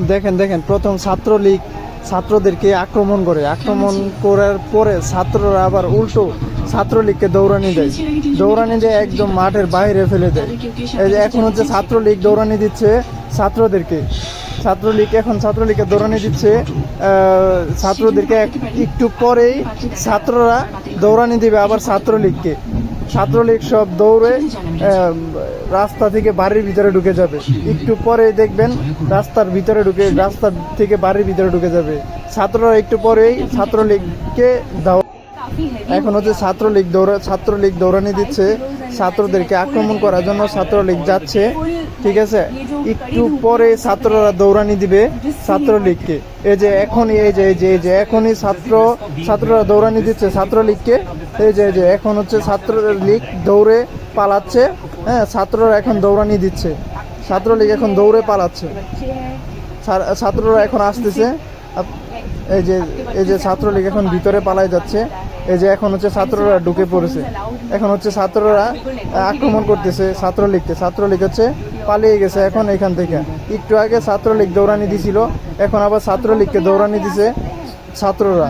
দেখেন দেখেন প্রথম ছাত্রলীগ ছাত্রদেরকে আক্রমণ করে। আক্রমণ করার পরে ছাত্ররা আবার উল্টো ছাত্রলীগকে দৌড়ানি দেয়। দৌড়ানি দিয়ে একদম মাঠের বাইরে ফেলে দেয়। এই যে এখন হচ্ছে ছাত্রলীগ দৌড়ানি দিচ্ছে ছাত্রদেরকে। ছাত্রলীগ এখন ছাত্রলীগকে দৌড়ানি দিচ্ছে ছাত্রদেরকে এক- একটু পরেই ছাত্ররা দৌড়ানি দিবে আবার ছাত্রলীগকে। ছাত্রলীগ সব দৌড়ে রাস্তা থেকে বাড়ির ভিতরে ঢুকে যাবে। একটু পরে দেখবেন রাস্তার ভিতরে ঢুকে, রাস্তা থেকে বাড়ির ভিতরে ঢুকে যাবে। ছাত্ররা একটু পরেই ছাত্রলীগকে এখন হচ্ছে ছাত্রলীগ দৌড়া ছাত্রলীগ দৌড়ানি দিচ্ছে। ছাত্রদেরকে আক্রমণ করার জন্য ছাত্রলীগ যাচ্ছে। ঠিক আছে? একটু পরে ছাত্ররা দৌড়ানি দিবে ছাত্রলীগকে। এই যে এখনই এই যে এই যে এই যে এখনই ছাত্র ছাত্ররা দৌড়ানি দিচ্ছে ছাত্রলীগকে। এই যে এই যে এখন হচ্ছে ছাত্রলীগ দৌড়ে পালাচ্ছে হ্যাঁ ছাত্ররা এখন দৌড়ানি দিচ্ছে। ছাত্রলীগ এখন দৌড়ে পালাচ্ছে। ছাত্ররা এখন আসতেছে। এই যে এই যে ছাত্রলীগ এখন ভিতরে পালায় যাচ্ছে। এই যে এখন হচ্ছে ছাত্ররা ঢুকে পড়েছে। এখন হচ্ছে ছাত্ররা আক্রমণ করতেছে ছাত্রলীগকে। ছাত্রলীগ হচ্ছে পালিয়ে গেছে এখন এখান থেকে। একটু আগে ছাত্রলীগ দৌড়ানি দিছিল, এখন আবার ছাত্রলীগকে দৌড়ানি দিছে ছাত্ররা।